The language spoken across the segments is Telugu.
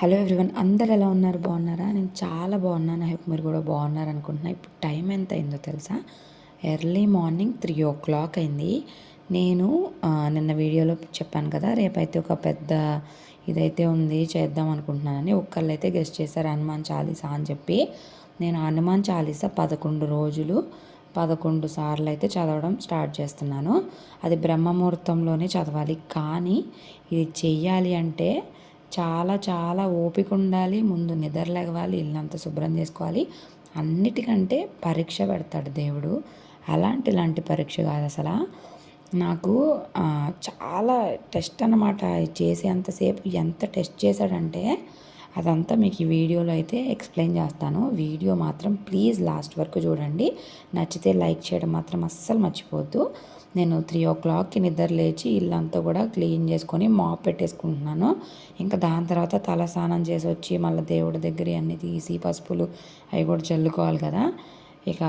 హలో ఎవ్రీవన్ అందరు ఎలా ఉన్నారు? బాగున్నారా? నేను చాలా బాగున్నాను. హెప్ మీరు కూడా బాగున్నారు అనుకుంటున్నా. ఇప్పుడు టైం ఎంత అయిందో తెలుసా? Early morning three o'clock అయింది. నేను నిన్న వీడియోలో చెప్పాను కదా రేపైతే ఒక పెద్ద ఇదైతే ఉంది చేద్దాం అనుకుంటున్నానని. ఒక్కళ్ళు అయితే గెస్ట్ చేశారు హనుమాన్ చాలీసా అని చెప్పి. నేను హనుమాన్ చాలీసా పదకొండు రోజులు పదకొండు సార్లు అయితే చదవడం స్టార్ట్ చేస్తున్నాను. అది బ్రహ్మముహూర్తంలోనే చదవాలి. కానీ ఇది చెయ్యాలి అంటే చాలా చాలా ఓపిక ఉండాలి. ముందు నిద్రలేగవాలి ఇల్లంతా శుభ్రం చేసుకోవాలి. అన్నిటికంటే పరీక్ష పెడతాడు దేవుడు. అలాంటి ఇలాంటి పరీక్ష కాదు అసలు. నాకు చాలా టెస్ట్ అనమాట చేసేంతసేపు ఎంత టెస్ట్ చేశాడంటే అదంతా మీకు ఈ వీడియోలో అయితే ఎక్స్ప్లెయిన్ చేస్తాను. వీడియో మాత్రం ప్లీజ్ లాస్ట్ వరకు చూడండి. నచ్చితే లైక్ చేయడం మాత్రం అస్సలు మర్చిపోవద్దు. నేను త్రీ ఓ క్లాక్కి నిద్ర లేచి ఇల్లంతా కూడా క్లీన్ చేసుకొని మాప్ పెట్టేసుకుంటున్నాను. ఇంకా దాని తర్వాత తల స్నానం చేసి వచ్చి మళ్ళీ దేవుడి దగ్గర అన్నీ తీసి పసుపులు అవి కూడా చల్లుకోవాలి కదా. ఇక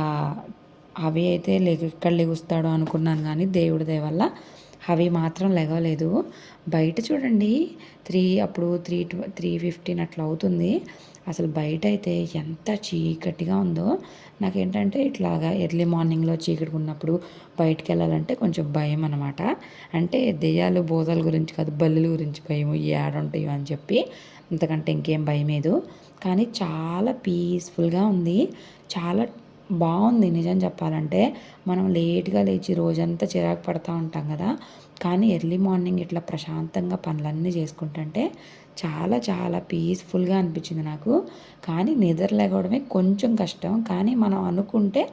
అవి అయితే ఎక్కడ ఇక్కడ లెగుస్తాడు అనుకున్నాను కానీ దేవుడి వల్ల అవి మాత్రం లెగలేదు బయట చూడండి త్రీ అప్పుడు త్రీ త్రీ ఫిఫ్టీన్ అట్లా అవుతుంది. అసలు బయట అయితే ఎంత చీకటిగా ఉందో. నాకేంటంటే ఇట్లాగా ఎర్లీ మార్నింగ్లో చీకటి ఉన్నప్పుడు బయటికి వెళ్ళాలంటే కొంచెం భయం అనమాట అంటే దెయ్యాలు బోధల గురించి కాదు బల్లుల గురించి భయం ఏడుంటాయో అని చెప్పి ఇంతకంటే ఇంకేం భయం లేదు. కానీ చాలా పీస్ఫుల్గా ఉంది. చాలా బాగుంది నిజం చెప్పాలంటే. మనం లేట్గా లేచి రోజంతా చిరాకు పడుతూ ఉంటాం కదా. కానీ ఎర్లీ మార్నింగ్ ఇట్లా ప్రశాంతంగా పనులన్నీ చేసుకుంటుంటే చాలా చాలా పీస్ఫుల్గా అనిపించింది నాకు. కానీ నిద్ర లేగవడమే కొంచెం కష్టం. కానీ మనం అనుకుంటే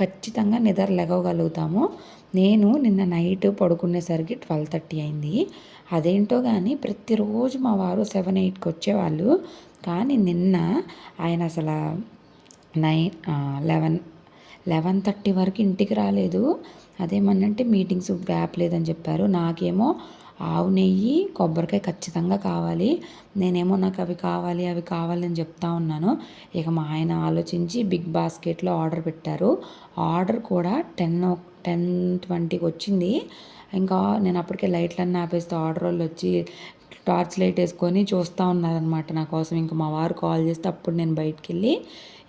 ఖచ్చితంగా నిద్ర లేగగలుగుతాము నేను నిన్న నైట్ పడుకునేసరికి ట్వెల్వ్ థర్టీ అయింది. అదేంటో కానీ ప్రతిరోజు మా వారు సెవెన్ ఎయిట్కి వచ్చేవాళ్ళు. కానీ నిన్న ఆయన అసలు నైన్ లెవెన్ లెవెన్ థర్టీ వరకు ఇంటికి రాలేదు. అదేమన్నంటే మీటింగ్స్ గ్యాప్ లేదని చెప్పారు. నాకేమో ఆవు నెయ్యి కొబ్బరికాయ ఖచ్చితంగా కావాలి. నేనేమో నాకు అవి కావాలి అవి కావాలని చెప్తా ఉన్నాను. ఇక మా ఆయన ఆలోచించి బిగ్ బాస్కెట్లో ఆర్డర్ పెట్టారు. ఆర్డర్ కూడా టెన్ టెన్ ట్వంటీకి వచ్చింది. ఇంకా నేను అప్పటికే లైట్లన్నీ ఆపేస్తే ఆర్డర్ వాళ్ళు వచ్చి టార్చ్ లైట్ వేసుకొని చూస్తూ ఉన్నారనమాట నా కోసం. ఇంకా మా వారు కాల్ చేస్తే అప్పుడు నేను బయటికి వెళ్ళి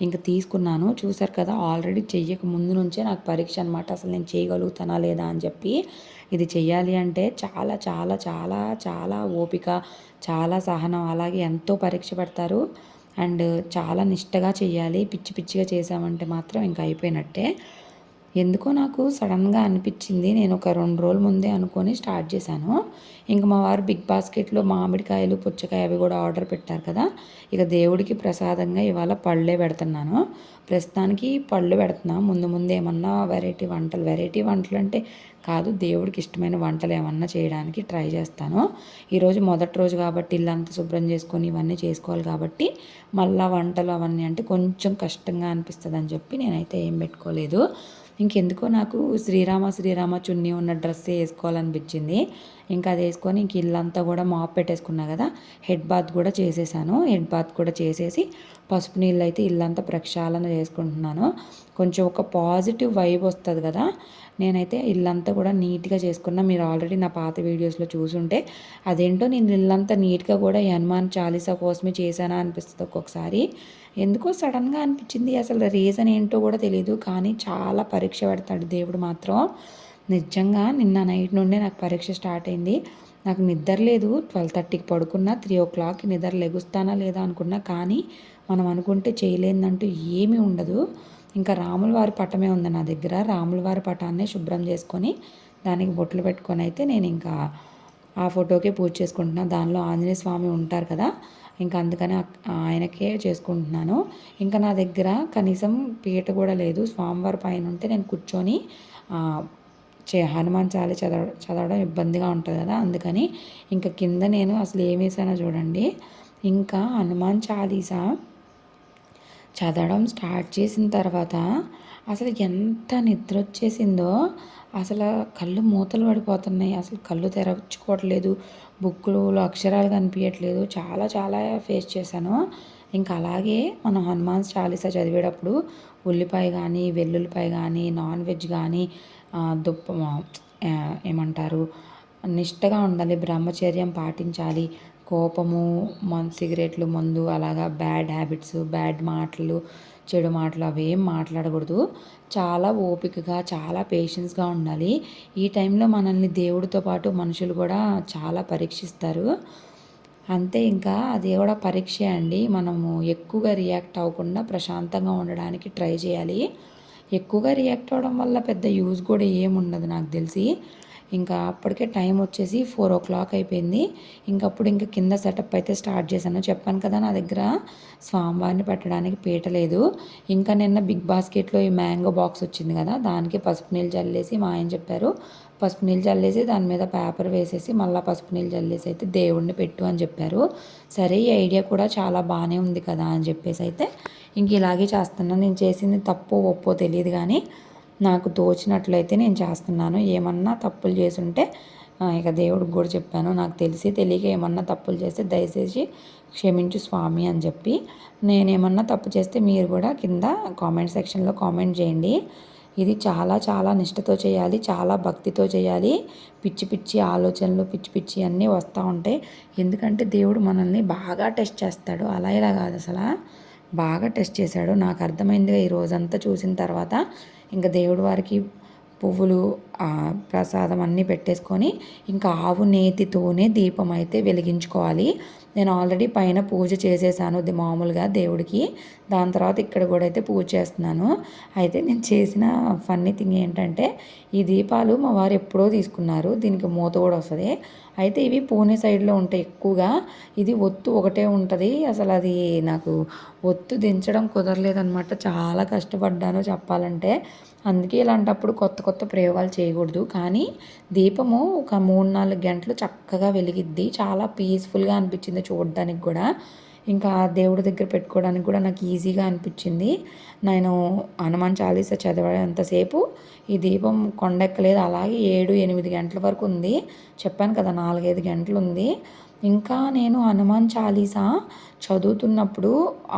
ఇంకా తీసుకున్నాను. చూసారు కదా ఆల్రెడీ చెయ్యక ముందు నుంచే నాకు పరీక్ష అనమాట అసలు నేను చేయగలుగుతానా లేదా అని చెప్పి ఇది చెయ్యాలి అంటే చాలా చాలా చాలా చాలా ఓపిక చాలా సహనం. అలాగే ఎంతో పరీక్ష పెడతారు. అండ్ చాలా నిష్టగా చేయాలి పిచ్చి పిచ్చిగా చేసామంటే మాత్రం ఇంకా అయిపోయినట్టే. ఎందుకో నాకు సడన్గా అనిపించింది. నేను ఒక రెండు రోజుల ముందే అనుకొని స్టార్ట్ చేశాను. ఇంక మా వారు బిగ్ బాస్కెట్లో మామిడికాయలు పుచ్చకాయ అవి కూడా ఆర్డర్ పెట్టారు కదా. ఇక దేవుడికి ప్రసాదంగా ఇవాళ పళ్ళే పెడుతున్నాను. ప్రస్తుతానికి పళ్ళు పెడుతున్నా. ముందు ముందు ఏమన్నా వెరైటీ వంటలు వెరైటీ వంటలు అంటే కాదు దేవుడికి ఇష్టమైన వంటలు ఏమన్నా చేయడానికి ట్రై చేస్తాను. ఈరోజు మొదటి రోజు కాబట్టి ఇల్లంతా శుభ్రం చేసుకొని ఇవన్నీ చేసుకోవాలి కాబట్టి మళ్ళీ వంటలు అవన్నీ అంటే కొంచెం కష్టంగా అనిపిస్తుంది అని చెప్పి నేనైతే ఏం పెట్టుకోలేదు. ఇంకెందుకో నాకు శ్రీరామ శ్రీరామ చున్నీ ఉన్న డ్రెస్ వేసుకోవాలనిపించింది. ఇంకా అది వేసుకొని ఇంక ఇల్లంతా కూడా మాప్ పెట్టేసుకున్నా కదా హెడ్ బాత్ కూడా చేసేసాను. హెడ్ బాత్ కూడా చేసేసి పసుపు నీళ్ళు అయితే ఇల్లంతా ప్రక్షాళన చేసుకుంటున్నాను. కొంచెం ఒక పాజిటివ్ వైబ్ వస్తుంది కదా నేనైతే ఇల్లంతా కూడా నీట్గా చేసుకున్నా. మీరు ఆల్రెడీ నా పాత వీడియోస్లో చూసుంటే అదేంటో నేను ఇల్లంతా నీట్గా కూడా హనుమాన్ చాలీసా కోసమే చేశానా అనిపిస్తుంది ఒక్కొక్కసారి. ఎందుకో సడన్గా అనిపించింది. అసలు రీజన్ ఏంటో కూడా తెలియదు కానీ చాలా పరీక్ష పెడతాడు దేవుడు మాత్రం. నిజంగా నిన్న నైట్ నుండే నాకు పరీక్ష స్టార్ట్ అయింది. నాకు నిద్ర లేదు. ట్వెల్వ్ థర్టీకి పడుకున్నా త్రీ ఓ క్లాక్కి నిద్ర లెగుస్తానా లేదా అనుకున్నా కానీ మనం అనుకుంటే చేయలేదంటూ ఏమీ ఉండదు. ఇంకా రాముల వారి పటమే ఉంది నా దగ్గర. రాముల వారి పటాన్నే శుభ్రం చేసుకొని దానికి బొట్లు పెట్టుకొని అయితే నేను ఇంకా ఆ ఫోటోకే పూజ చేసుకుంటున్నాను దానిలో ఆంజనేయ స్వామి ఉంటారు కదా ఇంకా అందుకని ఆయనకే చేసుకుంటున్నాను. ఇంకా నా దగ్గర కనీసం పీట కూడా లేదు. స్వామివారి పైన ఉంటే నేను కూర్చొని చే హనుమాన్ చాలి చదవడం చదవడం ఇబ్బందిగా ఉంటుంది కదా. అందుకని ఇంకా కింద నేను అసలు ఏం వేసానో చూడండి. ఇంకా హనుమాన్ చాలీసా చదవడం స్టార్ట్ చేసిన తర్వాత అసలు ఎంత నిద్ర వచ్చేసిందో అసలు కళ్ళు మూతలు పడిపోతున్నాయి. అసలు కళ్ళు తెరచుకోవట్లేదు. బుక్కులు అక్షరాలు కనిపించట్లేదు చాలా చాలా ఫేస్ చేశాను. ఇంకా అలాగే మనం హనుమాన్ చాలీసా చదివేటప్పుడు ఉల్లిపాయ కానీ వెల్లుల్లిపాయ కానీ నాన్ వెజ్ కానీ దుప్ప ఏమంటారు నిష్టగా ఉండాలి బ్రహ్మచర్యం పాటించాలి కోపము మన సిగరెట్లు మందు అలాగా బ్యాడ్ హ్యాబిట్స్ బ్యాడ్ మాటలు చెడు మాటలు అవేం మాట్లాడకూడదు. చాలా ఓపికగా చాలా పేషెన్స్గా ఉండాలి. ఈ టైంలో మనల్ని దేవుడితో పాటు మనుషులు కూడా చాలా పరీక్షిస్తారు. అంతే ఇంకా అది కూడా పరీక్ష అండి. మనము ఎక్కువగా రియాక్ట్ అవ్వకుండా ప్రశాంతంగా ఉండడానికి ట్రై చేయాలి. ఎక్కువగా రియాక్ట్ అవ్వడం వల్ల పెద్ద యూజ్ కూడా ఏముండదు నాకు తెలిసి. ఇంకా అప్పటికే టైం వచ్చేసి ఫోర్ ఓ క్లాక్ అయిపోయింది. ఇంకప్పుడు ఇంకా కింద సెటప్ అయితే స్టార్ట్ చేశాను. చెప్పాను కదా నా దగ్గర స్వామివారిని పెట్టడానికి పీట లేదు. ఇంకా నిన్న బిగ్ బాస్కెట్లో ఈ మ్యాంగో బాక్స్ వచ్చింది కదా దానికి పసుపు నీళ్ళు చల్లేసి మా ఆయన చెప్పారు పసుపు నీళ్ళు చల్లేసి దాని మీద పేపర్ వేసేసి మళ్ళీ పసుపు నీళ్ళు చల్లేసి అయితే దేవుడిని పెట్టు అని చెప్పారు. సరే ఈ ఐడియా కూడా చాలా బాగానే ఉంది కదా అని చెప్పేసి అయితే ఇంక ఇలాగే చేస్తున్నాను. నేను చేసింది తప్పో ఒప్పో తెలియదు కానీ నాకు తోచినట్లయితే నేను చేస్తున్నాను. ఏమన్నా తప్పులు చేసుంటే ఇక దేవుడికి కూడా చెప్పాను. నాకు తెలిసి తెలియక ఏమన్నా తప్పులు చేస్తే దయచేసి క్షమించు స్వామి అని చెప్పి. నేనేమన్నా తప్పు చేస్తే మీరు కూడా కింద కామెంట్ సెక్షన్లో కామెంట్ చేయండి. ఇది చాలా చాలా నిష్టతో చేయాలి చాలా భక్తితో చేయాలి. పిచ్చి పిచ్చి ఆలోచనలు పిచ్చి పిచ్చి అన్నీ వస్తూ ఉంటాయి. ఎందుకంటే దేవుడు మనల్ని బాగా టెస్ట్ చేస్తాడు. అలా ఇలా కాదు అసలు. బాగా టెస్ట్ చేశాడు. నాకు అర్థమైందిగా ఈ రోజంతా చూసిన తర్వాత ఇంకా దేవుడు వారికి పువ్వులు ప్రసాదం అన్నీ పెట్టేసుకొని ఇంకా ఆవు నేతితోనే దీపం అయితే వెలిగించుకోవాలి. నేను ఆల్రెడీ పైన పూజ చేసేసాను మామూలుగా దేవుడికి. దాని తర్వాత ఇక్కడ కూడా అయితే పూజ చేస్తున్నాను. అయితే నేను చేసిన ఫన్నీ థింగ్ ఏంటంటే ఈ దీపాలు మా వారు ఎప్పుడో తీసుకున్నారు. దీనికి మూత కూడా వస్తుంది. అయితే ఇవి పూణే సైడ్లో ఉంటాయి ఎక్కువగా. ఇది ఒత్తు ఒకటే ఉంటుంది. అసలు అది నాకు ఒత్తు దించడం కుదరలేదనమాట చాలా కష్టపడ్డాను చెప్పాలంటే. అందుకే ఇలాంటప్పుడు కొత్త కొత్త ప్రయోగాలు చేయకూడదు. కానీ దీపము ఒక మూడు నాలుగు గంటలు చక్కగా వెలిగిద్ది. చాలా పీస్ఫుల్గా అనిపించింది చూడడానికి కూడా. ఇంకా దేవుడి దగ్గర పెట్టుకోవడానికి కూడా నాకు ఈజీగా అనిపించింది. నేను హనుమాన్ చాలీస చదివేంతసేపు ఈ దీపం కొండెక్కలేదు. అలాగే ఏడు ఎనిమిది గంటల వరకు ఉంది. చెప్పాను కదా నాలుగైదు గంటలు ఉంది ఇంకా నేను హనుమాన్ చాలీసా చదువుతున్నప్పుడు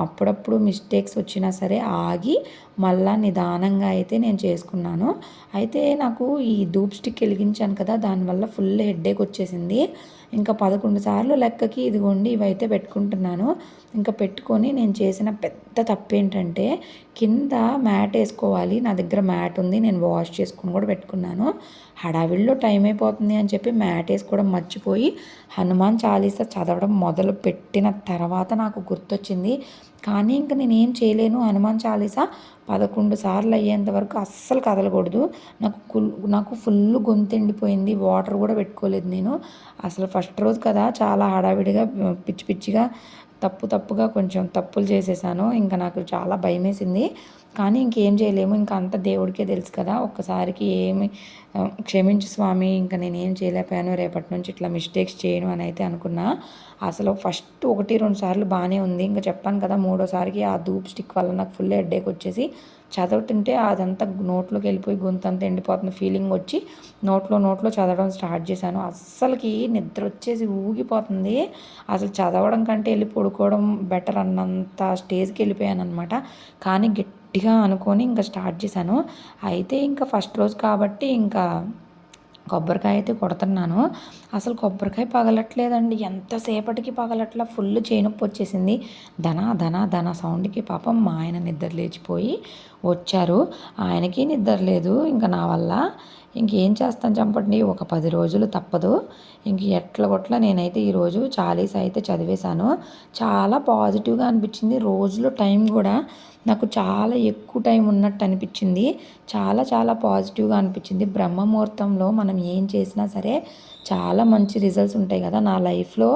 అప్పుడప్పుడు మిస్టేక్స్ వచ్చినా సరే ఆగి మళ్ళా నిదానంగా అయితే నేను చేసుకున్నాను. అయితే నాకు ఈ ధూప్ స్టిక్ వెలిగించాను కదా దానివల్ల ఫుల్ హెడ్ఏక్ వచ్చేసింది. ఇంకా పదకొండు సార్లు లెక్కకి ఇదిగోండి ఇవైతే పెట్టుకుంటున్నాను. ఇంకా పెట్టుకొని నేను చేసిన పెద్ద తప్పు ఏంటంటే కింద మ్యాట్ వేసుకోవాలి. నా దగ్గర మ్యాట్ ఉంది నేను వాష్ చేసుకుని కూడా పెట్టుకున్నాను. హడావిడిలో టైం అయిపోతుంది అని చెప్పి మ్యాట్ వేసుకోవడం మర్చిపోయి హనుమాన్ చాలీసా చదవడం మొదలు పెట్టిన తర్వాత నాకు గుర్తొచ్చింది. కానీ ఇంక నేనేం చేయలేను. హనుమాన్ చాలీసా పదకొండు సార్లు అయ్యేంత వరకు అస్సలు కదలకూడదు. నాకు నాకు ఫుల్ గొంతు ఎండిపోయింది. వాటర్ కూడా పెట్టుకోలేదు నేను. అసలు ఫస్ట్ రోజు కదా చాలా హడావిడిగా పిచ్చి పిచ్చిగా తప్పు తప్పుగా కొంచెం తప్పులు చేసేసాను. ఇంకా నాకు చాలా భయం వేసింది కానీ ఇంకేం చేయలేము. ఇంకా అంత దేవుడికే తెలుసు కదా. ఒక్కసారికి ఏమి క్షమించు స్వామి ఇంకా నేను ఏం చేయలేకపోయాను రేపటి నుంచి ఇట్లా మిస్టేక్స్ చేయను అని అయితే అనుకున్నా. అసలు ఫస్ట్ ఒకటి రెండు సార్లు బాగానే ఉంది. ఇంకా చెప్పాను కదా మూడోసారికి ఆ ధూప్ స్టిక్ వల్ల నాకు ఫుల్ హెడ్ఏక్ వచ్చేసి చదువుతుంటే అదంతా నోట్లోకి వెళ్ళిపోయి గొంతంతా ఎండిపోతున్న ఫీలింగ్ వచ్చి నోట్లో నోట్లో చదవడం స్టార్ట్ చేశాను. అస్సలకి నిద్ర వచ్చేసి ఊగిపోతుంది. అసలు చదవడం కంటే వెళ్ళి పడుకోవడం బెటర్ అన్నంత స్టేజ్కి వెళ్ళిపోయాను అనమాట కానీ గిట్ గట్టిగా అనుకొని ఇంకా స్టార్ట్ చేశాను. అయితే ఇంకా ఫస్ట్ రోజు కాబట్టి ఇంకా కొబ్బరికాయ అయితే కొడుతున్నాను. అసలు కొబ్బరికాయ పగలట్లేదండి. ఎంతసేపటికి పగలట్లా ఫుల్ చేనొప్పి వచ్చేసింది. ధన ధన ధన సౌండ్కి పాపం మా ఆయన నిద్ర లేచిపోయి వచ్చారు. ఆయనకి నిద్ర లేదు ఇంకా నా వల్ల. ఇంకేం చేస్తాను చంపండి? ఒక పది రోజులు తప్పదు. ఇంక ఎట్ల కొట్ల నేనైతే ఈరోజు చాలీస్ అయితే చదివేశాను. చాలా పాజిటివ్గా అనిపించింది. రోజులో టైం కూడా నాకు చాలా ఎక్కువ టైం ఉన్నట్టు అనిపించింది. చాలా చాలా పాజిటివ్గా అనిపించింది. బ్రహ్మముహూర్తంలో మనం ఏం చేసినా సరే చాలా మంచి రిజల్ట్స్ ఉంటాయి కదా. నా లైఫ్లో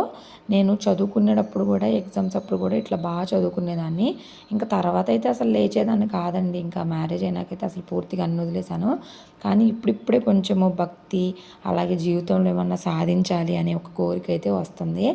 నేను చదువుకునేటప్పుడు కూడా ఎగ్జామ్స్ అప్పుడు కూడా ఇట్లా బాగా చదువుకునేదాన్ని. ఇంకా తర్వాత అయితే అసలు లేచేదాన్ని కాదండి. ఇంకా మ్యారేజ్ అయినాకైతే అసలు పూర్తిగా అన్ని వదిలేశాను. కానీ ఇప్పుడిప్పుడే కొంచెము భక్తి అలాగే జీవితంలో ఏమన్నా సాధించాలి అనే ఒక కోరిక అయితే వస్తుంది.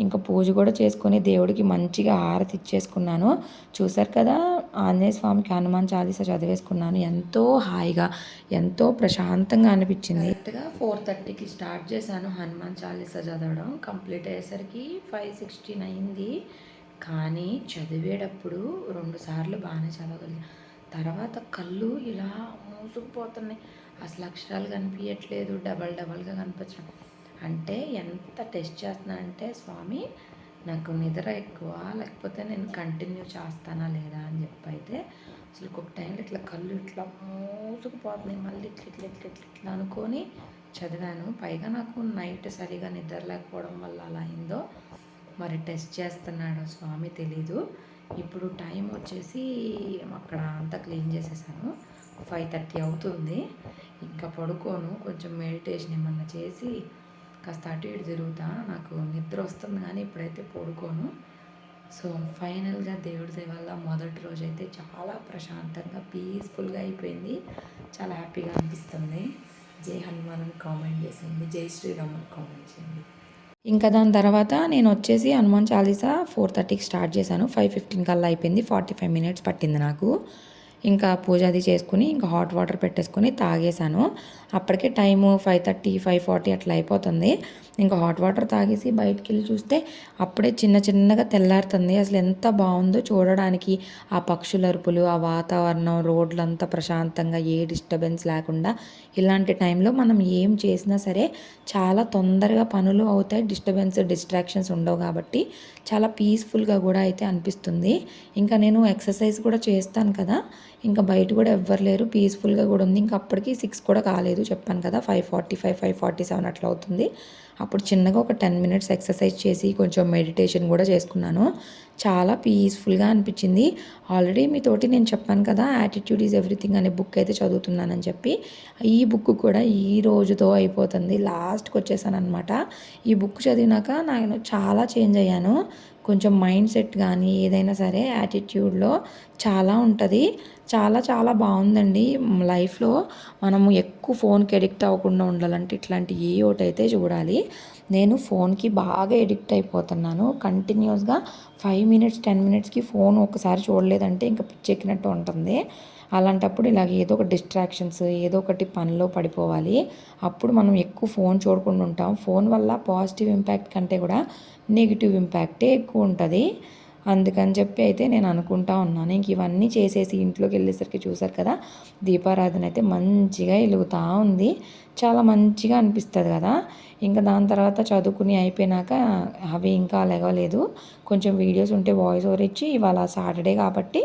ఇంకా పూజ కూడా చేసుకొని దేవుడికి మంచిగా హారతి ఇచ్చేసుకున్నాను. చూసారు కదా ఆంజనేయ స్వామికి హనుమాన్ చాలీస చదివేసుకున్నాను. ఎంతో హాయిగా ఎంతో ప్రశాంతంగా అనిపించింది. కరెక్ట్గా ఫోర్ థర్టీకి స్టార్ట్ చేశాను హనుమాన్ చాలీస చదవడం. కంప్లీట్ అయ్యేసరికి ఫైవ్ సిక్స్టీన్ అయింది కానీ చదివేటప్పుడు రెండు సార్లు బాగానే చదవగలిగాను తర్వాత కళ్ళు ఇలా మూసుకుపోతున్నాయి. అసలు అక్షరాలు కనిపించట్లేదు డబల్ డబల్గా కనిపించడం. అంటే ఎంత టెస్ట్ చేస్తున్నా అంటే స్వామి నాకు నిద్ర ఎక్కువ లేకపోతే నేను కంటిన్యూ చేస్తానా లేదా అని చెప్పి అయితే అసలు ఒక టైంలో ఇట్లా కళ్ళు ఇట్లా మూసుకుపోతున్నాయి. మళ్ళీ ఇట్లా ఇట్లా ఇట్లా ఇట్లా ఇట్లా అనుకొని చదివాను. పైగా నాకు నైట్ సరిగా నిద్ర లేకపోవడం వల్ల అలా అయిందో మరి టెస్ట్ చేస్తున్నాడు స్వామి తెలీదు. ఇప్పుడు టైం వచ్చేసి అక్కడ అంతా క్లీన్ చేసేసాను. ఫైవ్ థర్టీ అవుతుంది. ఇంకా పడుకోను. కొంచెం మెడిటేషన్ ఏమన్నా చేసి కాస్త అటు ఇటు తిరుగుతా నాకు నిద్ర వస్తుంది కానీ ఇప్పుడైతే పడుకోను. సో ఫైనల్గా దేవుడి వల్ల మొదటి రోజు అయితే చాలా ప్రశాంతంగా పీస్ఫుల్గా అయిపోయింది. చాలా హ్యాపీగా అనిపిస్తుంది. జై హనుమాన్ అని కామెంట్ చేసింది. జై శ్రీరామ్ అని కామెంట్ చేయండి ఇంకా దాని తర్వాత నేను వచ్చేసి హనుమాన్ చాలీసా ఫోర్ థర్టీకి స్టార్ట్ చేశాను. ఫైవ్ ఫిఫ్టీన్ కల్లా అయిపోయింది. ఫార్టీ ఫైవ్ మినిట్స్ పట్టింది నాకు. ఇంకా పూజ అది చేసుకుని ఇంకా హాట్ వాటర్ పెట్టేసుకొని తాగేశాను. అప్పటికే time five thirty five forty అట్లా అయిపోతుంది. ఇంకా హాట్ వాటర్ తాగేసి బయటికి వెళ్ళి చూస్తే అప్పుడే చిన్న చిన్నగా తెల్లారుతుంది. అసలు ఎంత బాగుందో చూడడానికి. ఆ పక్షుల అరుపులు ఆ వాతావరణం రోడ్లంతా ప్రశాంతంగా ఏ డిస్టర్బెన్స్ లేకుండా. ఇలాంటి టైంలో మనం ఏం చేసినా సరే చాలా తొందరగా పనులు అవుతాయి. డిస్టర్బెన్స్ డిస్ట్రాక్షన్స్ ఉండవు కాబట్టి చాలా పీస్ఫుల్గా కూడా అయితే అనిపిస్తుంది. ఇంకా నేను ఎక్సర్సైజ్ కూడా చేస్తాను కదా. ఇంకా బయట కూడా ఎవ్వరు లేరు. పీస్ఫుల్గా కూడా ఉంది. ఇంకా అప్పటికి సిక్స్ కూడా కాలేదు చెప్పాను కదా. Five forty five five forty seven అట్లా అవుతుంది. అప్పుడు చిన్నగా ఒక టెన్ మినిట్స్ ఎక్సర్సైజ్ చేసి కొంచెం మెడిటేషన్ కూడా చేసుకున్నాను. చాలా పీస్ఫుల్గా అనిపించింది. ఆల్రెడీ మీతోటి నేను చెప్పాను కదా యాటిట్యూడ్ ఈజ్ ఎవ్రీథింగ్ అనే బుక్ అయితే చదువుతున్నానని చెప్పి. ఈ బుక్ కూడా ఈ రోజుతో అయిపోతుంది. లాస్ట్కి వచ్చేసాను అనమాట ఈ బుక్ చదివినాక నేను చాలా చేంజ్ అయ్యాను. కొంచెం మైండ్ సెట్ కానీ ఏదైనా సరే యాటిట్యూడ్లో చాలా ఉంటుంది. చాలా చాలా బాగుందండి. లైఫ్లో మనము ఎక్కువ ఫోన్కి ఎడిక్ట్ అవ్వకుండా ఉండాలంటే ఇట్లాంటి ఏ ఒకటి అయితే చూడాలి. నేను ఫోన్కి బాగా ఎడిక్ట్ అయిపోతున్నాను. కంటిన్యూస్గా ఫైవ్ మినిట్స్ టెన్ మినిట్స్కి ఫోన్ ఒకసారి చూడలేదంటే ఇంకా పిచ్చెక్కినట్టు ఉంటుంది. అలాంటప్పుడు ఇలాగ ఏదో ఒక డిస్ట్రాక్షన్స్ ఏదో ఒకటి పనిలో పడిపోవాలి. అప్పుడు మనం ఎక్కువ ఫోన్ చూడకుండా ఉంటాం. ఫోన్ వల్ల పాజిటివ్ ఇంపాక్ట్ కంటే కూడా నెగిటివ్ ఇంపాక్టే ఎక్కువ ఉంటుంది. అందుకని చెప్పి అయితే నేను అనుకుంటా ఉన్నాను. ఇంక ఇవన్నీ చేసేసి ఇంట్లోకి వెళ్ళేసరికి చూసారు కదా దీపారాధన అయితే మంచిగా వెలుగుతూ ఉంది. చాలా మంచిగా అనిపిస్తుంది కదా. ఇంకా దాని తర్వాత చదువుకుని అయిపోయినాక అవి ఇంకా లేవలేదు. కొంచెం వీడియోస్ ఉంటే వాయిస్ ఓవర్ ఇచ్చి ఇవాళ సాటర్డే కాబట్టి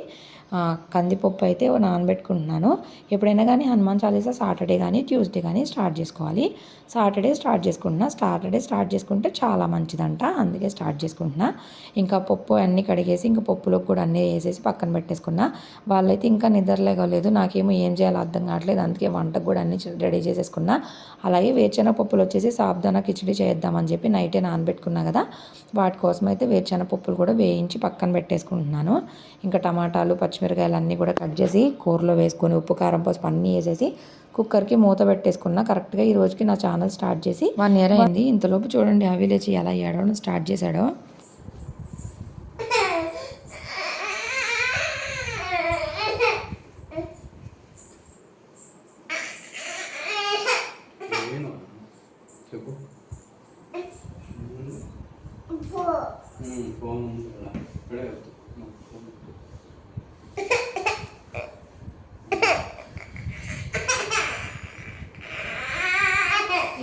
కందిపప్పు అయితే నానబెట్టుకుంటున్నాను. ఎప్పుడైనా కానీ హనుమాన్ చాలీసా సాటర్డే కానీ ట్యూస్డే కానీ స్టార్ట్ చేసుకోవాలి. సాటర్డే స్టార్ట్ చేసుకుంటున్నా. సాటర్డే స్టార్ట్ చేసుకుంటే చాలా మంచిదంట. అందుకే స్టార్ట్ చేసుకుంటున్నా. ఇంకా పప్పు అన్నీ కడిగేసి ఇంకా పప్పులోకి కూడా అన్నీ వేసేసి పక్కన పెట్టేసుకున్నా. వాళ్ళైతే ఇంకా నిద్రలేగలేదు నాకేమో ఏం చేయాలో అర్థం కావట్లేదు. అందుకే వంటకు కూడా అన్ని రెడీ చేసేసుకున్నా. అలాగే వేరుచెన పప్పులు వచ్చేసి సాబ్దానా కిచడీ చేద్దామని చెప్పి నైటే నానబెట్టుకున్నా కదా. వాటి కోసం అయితే వేరుచెన పప్పులు కూడా వేయించి పక్కన పెట్టేసుకుంటున్నాను. ఇంకా టమాటాలు పచ్చి పచ్చిమిరకాయలు అన్నీ కూడా కట్ చేసి కూరలో వేసుకొని ఉప్పు కారం పసుపు అన్నీ వేసేసి కుక్కర్కి మూత పెట్టేసుకున్నా కరెక్ట్గా ఈ రోజుకి నా ఛానల్ స్టార్ట్ చేసి వన్ ఇయర్ అయింది. ఇంతలోపు చూడండి అవి లేచి ఎలా ఏడవడం స్టార్ట్ చేశాడో ಏನು చెప్పు ఫోన్ ఇక్కడే ఫోన్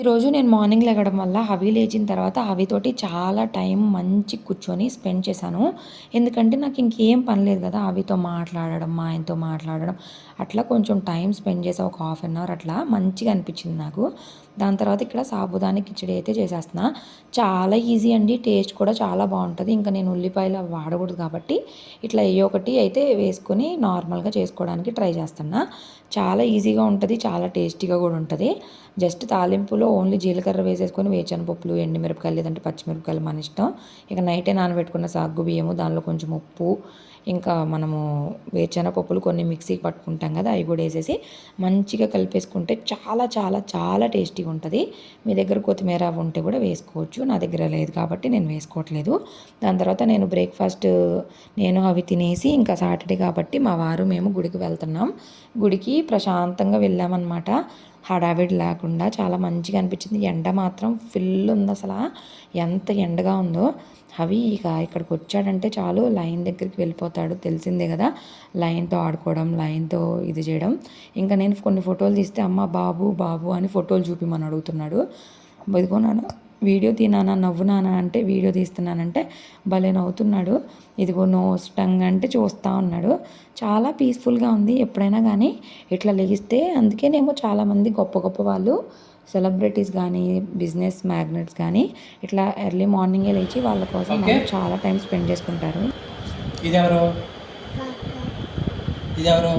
రోజు నేను మార్నింగ్ లేగడం వల్ల హవి లేచిన తర్వాత హవితోటి చాలా టైం మంచి కూర్చొని స్పెండ్ చేశాను. ఎందుకంటే నాకు ఇంకేం పని లేదు కదా హవితో మాట్లాడడం మా ఆయనతో మాట్లాడడం అట్లా కొంచెం టైం స్పెండ్ చేసా ఒక హాఫ్ అన్ అవర్ అట్లా మంచిగా అనిపించింది నాకు. దాని తర్వాత ఇక్కడ సాబుదాని కిచడి అయితే చేసేస్తున్నా. చాలా ఈజీ అండి టేస్ట్ కూడా చాలా బాగుంటుంది. ఇంకా నేను ఉల్లిపాయలు వాడకూడదు కాబట్టి ఇట్లా ఏ ఒకటి అయితే వేసుకొని నార్మల్గా చేసుకోవడానికి ట్రై చేస్తున్నా. చాలా ఈజీగా ఉంటుంది చాలా టేస్టీగా కూడా ఉంటుంది. జస్ట్ తాలింపులో ఓన్లీ జీలకర్ర వేసేసుకొని వేచనపప్పులు ఎండుమిరపకాయలు లేదంటే పచ్చిమిరపకాయలు మన ఇష్టం. ఇక నైటే నానబెట్టుకున్న సాగు బియ్యము దానిలో కొంచెం ఉప్పు ఇంకా మనము వేరుశనగపప్పులు కొన్ని మిక్సీకి పట్టుకుంటాం కదా అవి కూడా వేసేసి మంచిగా కలిపేసుకుంటే చాలా చాలా చాలా టేస్టీగా ఉంటుంది. మీ దగ్గర కొత్తిమీర ఉంటే కూడా వేసుకోవచ్చు. నా దగ్గర లేదు కాబట్టి నేను వేసుకోవట్లేదు. దాని తర్వాత నేను బ్రేక్ఫాస్ట్ నేను అవి తినేసి ఇంకా సాటర్డే కాబట్టి మా వారు మేము గుడికి వెళ్తున్నాం. గుడికి ప్రశాంతంగా వెళ్ళామన్నమాట. హడావిడి లేకుండా చాలా మంచిగా అనిపించింది. ఎండ మాత్రం ఫుల్ ఉంది అసలు. ఎంత ఎండగా ఉందో. అవి ఇక ఇక్కడికి వచ్చాడంటే చాలు. లైన్ దగ్గరికి వెళ్ళిపోతాడు. తెలిసిందే కదా. లైన్తో ఆడుకోవడం లైన్తో ఇది చేయడం. ఇంకా నేను కొన్ని ఫోటోలు తీస్తే అమ్మ బాబు బాబు అని ఫోటోలు చూపిమని అడుగుతున్నాడు. ఇదిగో వీడియో తీనానా నవ్వునానా అంటే వీడియో తీస్తున్నానంటే భలే నవ్వుతున్నాడు. ఇదిగో నోస్ టంగ్ అంటే చూస్తూ ఉన్నాడు. చాలా పీస్ఫుల్గా ఉంది ఎప్పుడైనా కానీ ఇట్లా లెగిస్తే అందుకేనేమో చాలామంది గొప్ప గొప్ప వాళ్ళు సెలబ్రిటీస్ కానీ బిజినెస్ మ్యాగ్నెట్స్ కానీ ఇట్లా ఎర్లీ మార్నింగే లేచి వాళ్ళ కోసం చాలా టైం స్పెండ్ చేసుకుంటారు. ఇది ఎవరు ఇది ఎవరు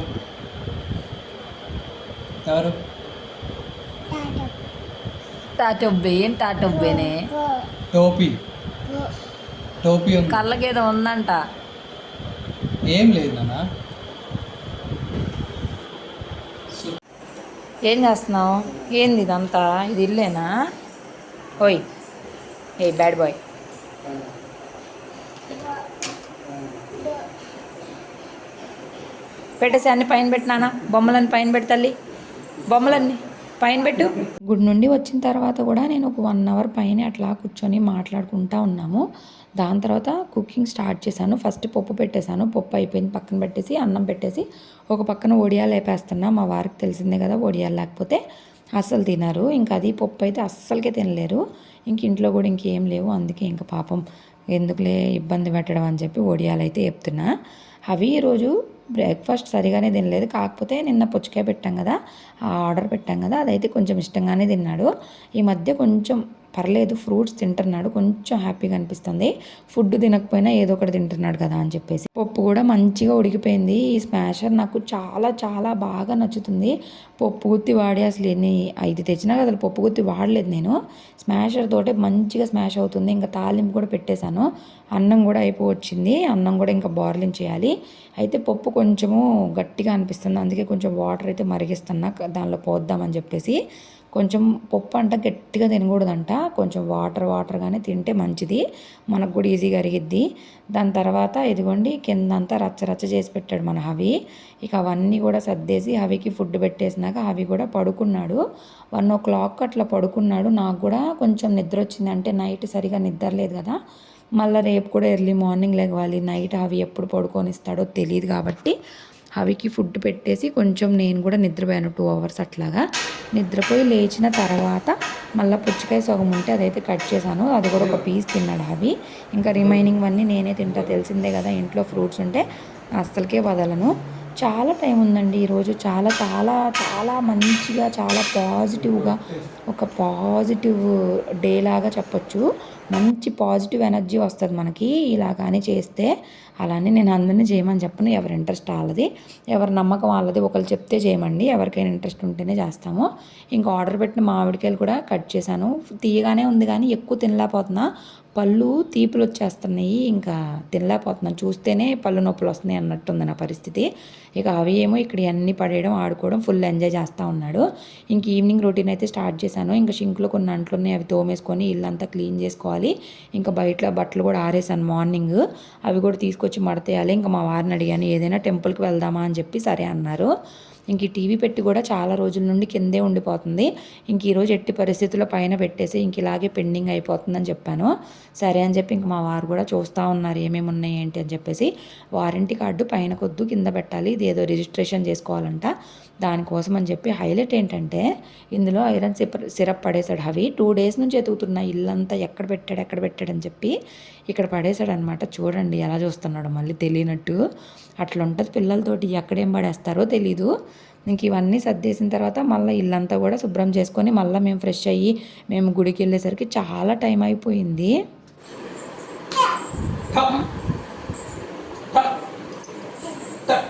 ఎవరు? తాటొబ్బే ఏం తాటొబ్బేనే టోపీ. టోపీ ఉంది. కళ్ళకేదో ఉందంట. ఏం లేదు నాన్న. ఏం చేస్తున్నావు? ఏంది ఇదంతా? ఇది ఇల్లేనా? ఓయ్. ఏ బ్యాడ్ బాయ్ పెట్టేసి అన్ని పైన పెట్టినానా బొమ్మలన్నీ పైన పెట్టి తల్లి. బొమ్మలన్నీ. పైన పెట్టు. గుడి నుండి వచ్చిన తర్వాత కూడా నేను ఒక వన్ అవర్ పైన అట్లా కూర్చొని మాట్లాడుకుంటా ఉన్నాము. దాని తర్వాత కుకింగ్ స్టార్ట్ చేశాను. ఫస్ట్ పప్పు పెట్టేశాను. పప్పు అయిపోయింది. పక్కన పెట్టేసి అన్నం పెట్టేసి ఒక పక్కన వడియాలు వేపేస్తున్నా. మా వారికి తెలిసిందే కదా వడియాలు లేకపోతే అస్సలు తినరు. ఇంకా అది పప్పు అయితే అస్సలకే తినలేరు. ఇంక ఇంట్లో కూడా ఇంకేం లేవు. అందుకే ఇంకా పాపం ఎందుకులే ఇబ్బంది పెట్టడం అని చెప్పి వడియాలు అయితే చెప్తున్నా అవి ఈరోజు బ్రేక్ఫాస్ట్ సరిగానే తినలేదు. కాకపోతే నిన్న పుచ్చకాయ పెట్టాం కదా ఆ ఆర్డర్ పెట్టాం కదా అదైతే కొంచెం ఇష్టంగానే తిన్నాడు. ఈ మధ్య కొంచెం పర్లేదు ఫ్రూట్స్ తింటున్నాడు కొంచెం హ్యాపీగా అనిపిస్తుంది. ఫుడ్ తినకపోయినా ఏదో ఒకటి తింటున్నాడు కదా అని చెప్పేసి. పప్పు కూడా మంచిగా ఉడికిపోయింది. ఈ స్మాషర్ నాకు చాలా చాలా బాగా నచ్చుతుంది. పప్పు గుత్తి వాడి అసలు ఎన్ని ఐదు తెచ్చినా కదా అసలు పప్పు గుత్తి వాడలేదు నేను. స్మాషర్ తోటే మంచిగా స్మాష్ అవుతుంది. ఇంకా తాలింపు కూడా పెట్టేశాను. అన్నం కూడా అయిపోవచ్చింది. అన్నం కూడా ఇంకా బార్లింగ్ చేయాలి. అయితే పప్పు కొంచెము గట్టిగా అనిపిస్తుంది. అందుకే కొంచెం వాటర్ అయితే మరిగిస్తున్నా. దానిలో పోద్దామని చెప్పేసి. కొంచెం పప్పు అంట గట్టిగా తినకూడదంట. కొంచెం వాటర్ వాటర్గానే తింటే మంచిది. మనకు కూడా ఈజీగా అరిగిద్ది. దాని తర్వాత ఇదిగోండి కిందంతా రచ్చ రచ్చ చేసి పెట్టాడు మన హవి. ఇక అవన్నీ కూడా సర్దేసి హవికి ఫుడ్ పెట్టేసినాక హవి కూడా పడుకున్నాడు. వన్ ఓ క్లాక్ అట్లా పడుకున్నాడు. నాకు కూడా కొంచెం నిద్ర వచ్చింది. అంటే నైట్ సరిగా నిద్ర లేదు కదా. మళ్ళీ రేపు కూడా ఎర్లీ మార్నింగ్ లేవాలి. నైట్ అవి ఎప్పుడు పడుకొని ఇస్తాడో తెలియదు కాబట్టి అవికి ఫుడ్ పెట్టేసి కొంచెం నేను కూడా నిద్రపోయాను టూ అవర్స్ అట్లాగా. నిద్రపోయి లేచిన తర్వాత మళ్ళీ పుచ్చకాయ సగం ఉంటే అదైతే కట్ చేశాను. అది కూడా ఒక పీస్ తిన్నాడు అవి ఇంకా రిమైనింగ్ అన్నీ నేనే తింటా. తెలిసిందే కదా ఇంట్లో ఫ్రూట్స్ ఉంటే అస్సలకే వదలను. చాలా టైం ఉందండి ఈరోజు. చాలా చాలా చాలా మంచిగా చాలా పాజిటివ్గా ఒక పాజిటివ్ డే లాగా చెప్పొచ్చు. మంచి పాజిటివ్ ఎనర్జీ వస్తుంది మనకి ఇలా కానీ చేస్తే. అలానే నేను అందరినీ చేయమని చెప్పను. ఎవరి ఇంట్రెస్ట్ వాళ్ళది. ఎవరి నమ్మకం వాళ్ళది. ఒకరు చెప్తే చేయమండి. ఎవరికైనా ఇంట్రెస్ట్ ఉంటేనే చేస్తాము. ఇంకా ఆర్డర్ పెట్టిన మామిడికాయలు కూడా కట్ చేశాను. తీయగానే ఉంది కానీ ఎక్కువ తినలేకపోతున్నా. పళ్ళు తీపులు వచ్చేస్తున్నాయి ఇంకా తినలేకపోతున్నాను. చూస్తేనే పళ్ళు నొప్పులు వస్తున్నాయి అన్నట్టుంది నా పరిస్థితి. ఇక అవి ఏమో ఇక్కడ అన్ని పడేయడం ఆడుకోవడం ఫుల్ ఎంజాయ్ చేస్తూ ఉన్నాడు. ఇంక ఈవినింగ్ రొటీన్ అయితే స్టార్ట్ చేశాను. ఇంకా షింక్లో కొన్ని అంట్లు ఉన్నాయి అవి తోమేసుకొని ఇల్లంతా క్లీన్ చేసుకోవాలి. ఇంకా బయట బట్టలు కూడా ఆరేసాను మార్నింగ్. అవి కూడా తీసుకొచ్చి మడతేయాలి. ఇంకా మా వారిని అడిగాను ఏదైనా టెంపుల్కి వెళ్దామా అని చెప్పి సరే అన్నారు. ఇంక ఈ టీవీ పెట్టి కూడా చాలా రోజుల నుండి కిందే ఉండిపోతుంది. ఇంక ఈరోజు ఎట్టి పరిస్థితుల్లో పైన పెట్టేసి ఇంక ఇలాగే పెండింగ్ అయిపోతుందని చెప్పాను. సరే అని చెప్పి ఇంక మా వారు కూడా చూస్తూ ఉన్నారు ఏమేమి ఉన్నాయి ఏంటి అని చెప్పేసి. వారంటీ కార్డు పైన కొద్దు కింద పెట్టాలి. ఇది ఏదో రిజిస్ట్రేషన్ చేసుకోవాలంట. దానికోసం అని చెప్పి హైలైట్ ఏంటంటే ఇందులో ఐరన్ సిప్ సిరప్ పడేశాడు అవి టూ డేస్ నుంచి ఎతుకుతున్నా ఇల్లంతా ఎక్కడ పెట్టాడు ఎక్కడ పెట్టాడు అని చెప్పి ఇక్కడ పడేశాడు అనమాట చూడండి ఎలా చూస్తున్నాడు మళ్ళీ తెలియనట్టు. అట్లా ఉంటుంది పిల్లలతోటి. ఎక్కడేం పడేస్తారో తెలీదు. ఇంక ఇవన్నీ సర్దేసిన తర్వాత మళ్ళీ ఇల్లంతా కూడా శుభ్రం చేసుకొని మళ్ళీ మేము ఫ్రెష్ అయ్యి మేము గుడికి వెళ్ళేసరికి చాలా టైం అయిపోయింది టప్ టప్ టప్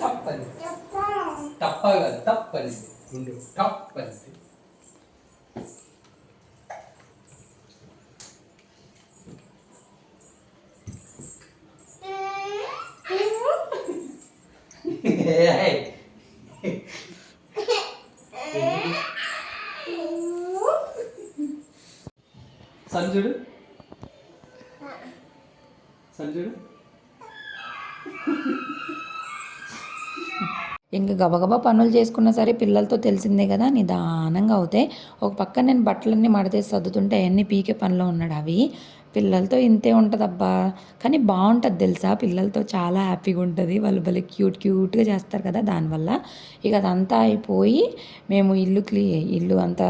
తప్పని తప్ప కాదు తప్పని ఉండు తప్పని ఏయ్. సంజుడు సంజుడు? ఇంకా గబగబా పనులు చేసుకున్నా సరే పిల్లలతో తెలిసిందే కదా నిదానంగా అవుతాయి ఒక పక్క నేను బట్టలన్నీ మడతేసి సర్దుతుంటే అవన్నీ పీకే పనిలో ఉన్నాడు అవి. పిల్లలతో ఇంతే ఉంటుంది అబ్బా కానీ బాగుంటుంది తెలుసా? పిల్లలతో చాలా హ్యాపీగా ఉంటుంది. వాళ్ళు భలే క్యూట్ క్యూట్గా చేస్తారు కదా దానివల్ల. ఇక అదంతా అయిపోయి మేము ఇల్లు క్లీ ఇల్లు అంతా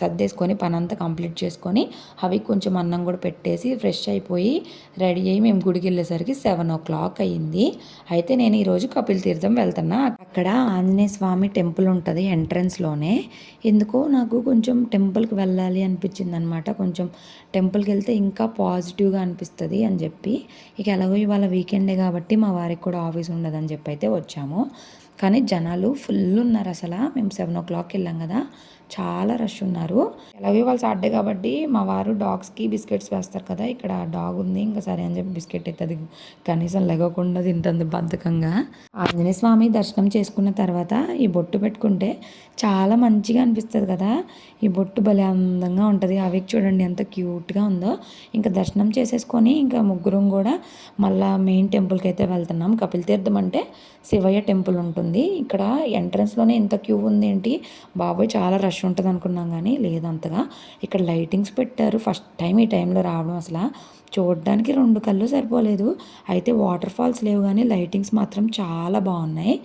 సర్దేసుకొని పని అంతా కంప్లీట్ చేసుకొని అవి కొంచెం అన్నం కూడా పెట్టేసి ఫ్రెష్ అయిపోయి రెడీ అయ్యి మేము గుడికి వెళ్ళేసరికి సెవెన్ ఓ క్లాక్ అయ్యింది. అయితే నేను ఈరోజు కపిల్ తీర్థం వెళ్తున్నా. అక్కడ ఆంజనేయ స్వామి టెంపుల్ ఉంటుంది ఎంట్రన్స్లోనే ఎందుకో నాకు కొంచెం టెంపుల్కి వెళ్ళాలి అనిపించింది అనమాట కొంచెం టెంపుల్కి వెళ్తే ఇంకా పాజిటివ్గా అనిపిస్తుంది అని చెప్పి. ఇక ఎలాగో ఇవాళ వీకెండే కాబట్టి మా వారికి కూడా ఆఫీస్ ఉండదని చెప్పి అయితే వచ్చాము. కానీ జనాలు ఫుల్ ఉన్నారు అసలు. మేము సెవెన్ ఓ క్లాక్ వెళ్ళాం కదా. చాలా రష్ ఉన్నారు. ఎలాగో వాళ్ళు సాటర్డే కాబట్టి మా వారు డాగ్స్కి బిస్కెట్స్ వేస్తారు కదా ఇక్కడ డాగ్ ఉంది ఇంకా సరే అని చెప్పి బిస్కెట్ అవుతుంది కనీసం లెగకుండా తింటుంది బద్ధకంగా. ఆంజనేయ స్వామి దర్శనం చేసుకున్న తర్వాత ఈ బొట్టు పెట్టుకుంటే చాలా మంచిగా అనిపిస్తుంది కదా. ఈ బొట్టు భలే అందంగా ఉంటుంది. అవి చూడండి ఎంత క్యూట్గా ఉందో. ఇంకా దర్శనం చేసేసుకొని ఇంకా ముగ్గురం కూడా మళ్ళా మెయిన్ టెంపుల్కి అయితే వెళ్తున్నాం. కపిల్ తీర్థం అంటే శివయ్య టెంపుల్ ఉంటుంది. ఇక్కడ ఎంట్రన్స్లోనే ఇంత క్యూ ఉంది ఏంటి బాబోయ్ చాలా రష్ ఉంటుంది అనుకున్నాం కానీ లేదు అంతగా ఇక్కడ లైటింగ్స్ పెట్టారు. ఫస్ట్ టైం ఈ టైంలో రావడం అసలు. చూడడానికి రెండు కళ్ళు సరిపోలేదు. అయితే వాటర్ ఫాల్స్ లేవు కానీ లైటింగ్స్ మాత్రం చాలా బాగున్నాయి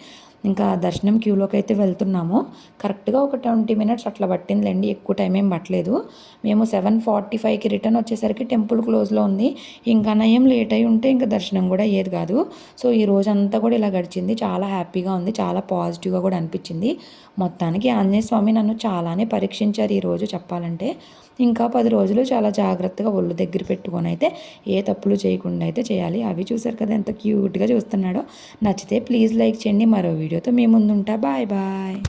ఇంకా దర్శనం క్యూలోకి అయితే వెళ్తున్నాము. కరెక్ట్గా ఒక ట్వంటీ మినిట్స్ అట్లా పట్టిందిలేండి. ఎక్కువ టైం ఏం పట్టలేదు. మేము సెవెన్ ఫార్టీ ఫైవ్కి రిటర్న్ వచ్చేసరికి టెంపుల్ క్లోజ్లో ఉంది. ఇంకా నయం లేట్ అయి ఉంటే ఇంకా దర్శనం కూడా అయ్యేది కాదు. సో ఈ రోజు అంతా కూడా ఇలా గడిచింది. చాలా హ్యాపీగా ఉంది. చాలా పాజిటివ్గా కూడా అనిపించింది. మొత్తానికి ఆంజనేయ స్వామి నన్ను చాలానే పరీక్షించారు ఈరోజు చెప్పాలంటే. ఇంకా పది రోజులు చాలా జాగ్రత్తగా ఒళ్ళు దగ్గర పెట్టుకొని అయితే ఏ తప్పులు చేయకుండా అయితే చేయాలి. అవి చూసారు కదా ఎంత క్యూట్గా చూస్తున్నాడో. నచ్చితే ప్లీజ్ లైక్ చేయండి. మరో వీడియోతో మీ ముందుంటా. Bye bye.